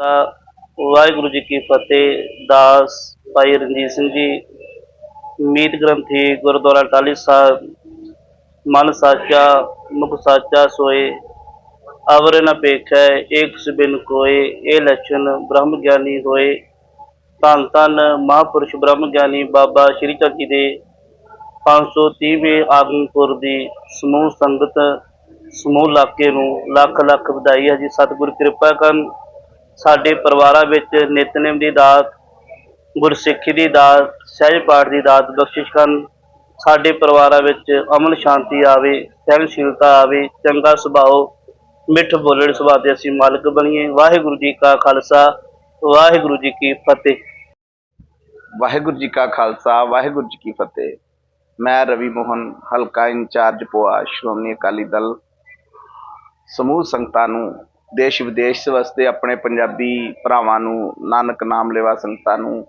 ਤਾਂ ਵਾਹਿਗੁਰੂ ਜੀ ਕੀ ਫਤਿਹ, ਦਾਸ ਭਾਈ ਰਣਜੀਤ ਸਿੰਘ ਜੀ, ਮੀਤ ਗ੍ਰੰਥੀ, ਗੁਰਦੁਆਰਾ ਟਾਲੀ ਸਾਹਿਬ, ਮਨ ਸਾਚਾ, ਮੁਖ ਸਾਚਾ ਸੋਏ, ਅਵਰ ਨ ਪੇਖੈ, ਏਕ ਸਬਿਨ ਕੋਏ, ਇਹ ਲਛਨ ਬ੍ਰਹਮ ਗਿਆਨੀ ਹੋਏ। ਧੰਨ ਧੰਨ ਮਹਾਪੁਰਸ਼ ਬ੍ਰਹਮ ਗਿਆਨੀ ਬਾਬਾ ਸ਼੍ਰੀ ਚੰਦ ਜੀ ਦੇ 530ਵੇਂ ਆਗਮਪੁਰ ਦੀ ਸਮੂਹ ਸੰਗਤ, ਸਮੂਹ ਇਲਾਕੇ ਨੂੰ ਲੱਖ ਲੱਖ ਵਧਾਈ ਹੈ ਜੀ। ਸਤਿਗੁਰ ਕਿਰਪਾ ਕਰਨ ਸਾਡੇ ਪਰਿਵਾਰਾਂ ਵਿੱਚ ਨਿਤਨੇਮ ਦੀ ਦਾਤ, ਗੁਰਸਿੱਖੀ ਦੀ ਦਾਤ, ਸਹਿਜ ਪਾਠ ਦੀ ਦਾਤ ਬਖਸ਼ਿਸ਼ ਕਰਨ, ਸਾਡੇ ਪਰਿਵਾਰਾਂ ਵਿੱਚ ਅਮਨ ਸ਼ਾਂਤੀ ਆਵੇ, ਸਹਿਣਸ਼ੀਲਤਾ ਆਵੇ, ਚੰਗਾ ਸੁਭਾਅ, ਮਿੱਠ ਬੋਲਣ ਸੁਭਾਅ ਦੇ ਅਸੀਂ ਮਾਲਕ ਬਣੀਏ। ਵਾਹਿਗੁਰੂ ਜੀ ਕਾ ਖਾਲਸਾ, ਵਾਹਿਗੁਰੂ ਜੀ ਕੀ ਫਤਿਹ। ਵਾਹਿਗੁਰੂ ਜੀ ਕਾ ਖਾਲਸਾ, ਵਾਹਿਗੁਰੂ ਜੀ ਕੀ ਫਤਿਹ। ਮੈਂ ਰਵੀ ਮੋਹਨ, ਹਲਕਾ ਇੰਚਾਰਜ ਪੋਆ ਸ਼੍ਰੋਮਣੀ ਅਕਾਲੀ ਦਲ। ਸਮੂਹ ਸੰਗਤਾਂ ਨੂੰ ਦੇਸ਼ ਵਿਦੇਸ਼ ਵਾਸਤੇ ਆਪਣੇ ਪੰਜਾਬੀ ਭਰਾਵਾਂ ਨੂੰ, ਨਾਨਕ ਨਾਮ ਲੈਵਾ ਸੰਗਤਾਂ ਨੂੰ,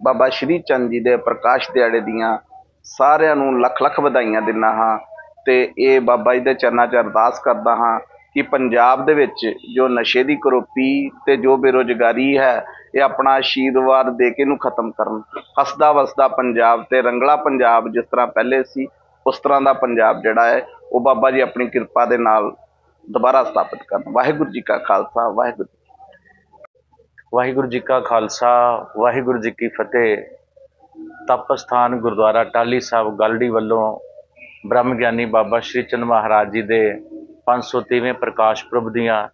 ਬਾਬਾ ਸ਼੍ਰੀ ਚੰਦ ਜੀ ਦੇ ਪ੍ਰਕਾਸ਼ ਦਿਹਾੜੇ ਦੀਆਂ ਸਾਰਿਆਂ ਨੂੰ ਲੱਖ ਲੱਖ ਵਧਾਈਆਂ ਦਿੰਦਾ ਹਾਂ ਤੇ ਇਹ ਬਾਬਾ ਜੀ ਦੇ ਚਰਨਾਂ 'ਚ ਅਰਦਾਸ ਕਰਦਾ ਹਾਂ ਕਿ ਪੰਜਾਬ ਦੇ ਵਿੱਚ ਜੋ ਨਸ਼ੇ ਦੀ ਕਰੋਪੀ ਤੇ ਜੋ ਬੇਰੋਜ਼ਗਾਰੀ ਹੈ, ਇਹ ਆਪਣਾ ਆਸ਼ੀਰਵਾਦ ਦੇ ਕੇ ਇਹਨੂੰ ਖਤਮ ਕਰਨ। ਹੱਸਦਾ ਵਸਦਾ ਪੰਜਾਬ ਤੇ ਰੰਗਲਾ ਪੰਜਾਬ ਜਿਸ ਤਰ੍ਹਾਂ ਪਹਿਲੇ ਸੀ, ਉਸ ਤਰ੍ਹਾਂ ਦਾ ਪੰਜਾਬ ਜਿਹੜਾ ਹੈ, ਉਹ ਬਾਬਾ ਜੀ ਆਪਣੀ ਕਿਰਪਾ ਦੇ ਨਾਲ ਦੁਬਾਰਾ ਸਥਾਪਿਤ ਕਰਨ। ਵਾਹਿਗੁਰੂ ਜੀ ਕਾ ਖਾਲਸਾ, ਵਾਹਿਗੁਰੂ ਵਾਹਿਗੁਰੂ ਜੀ ਕਾ ਖਾਲਸਾ, ਵਾਹਿਗੁਰੂ ਜੀ ਕੀ ਫਤਿਹ। ਤਪ ਸਥਾਨ ਗੁਰਦੁਆਰਾ ਟਾਲੀ ਸਾਹਿਬ ਗਲਡੀ ਵੱਲੋਂ ਬ੍ਰਹਮ ਗਿਆਨੀ ਬਾਬਾ ਸ਼੍ਰੀ ਚੰਦ ਮਹਾਰਾਜ ਜੀ ਦੇ 530ਵੇਂ ਪ੍ਰਕਾਸ਼ ਪੁਰਬ ਦੀਆਂ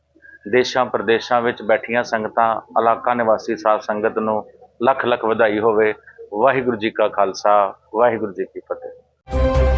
ਦੇਸ਼ਾਂ ਪ੍ਰਦੇਸ਼ਾਂ ਵਿੱਚ ਬੈਠੀਆਂ ਸੰਗਤਾਂ, ਇਲਾਕਾ ਨਿਵਾਸੀ ਸਾਧ ਸੰਗਤ ਨੂੰ ਲੱਖ ਲੱਖ ਵਧਾਈ ਹੋਵੇ। ਵਾਹਿਗੁਰੂ ਜੀ ਕਾ ਖਾਲਸਾ, ਵਾਹਿਗੁਰੂ ਜੀ ਕੀ ਫਤਿਹ।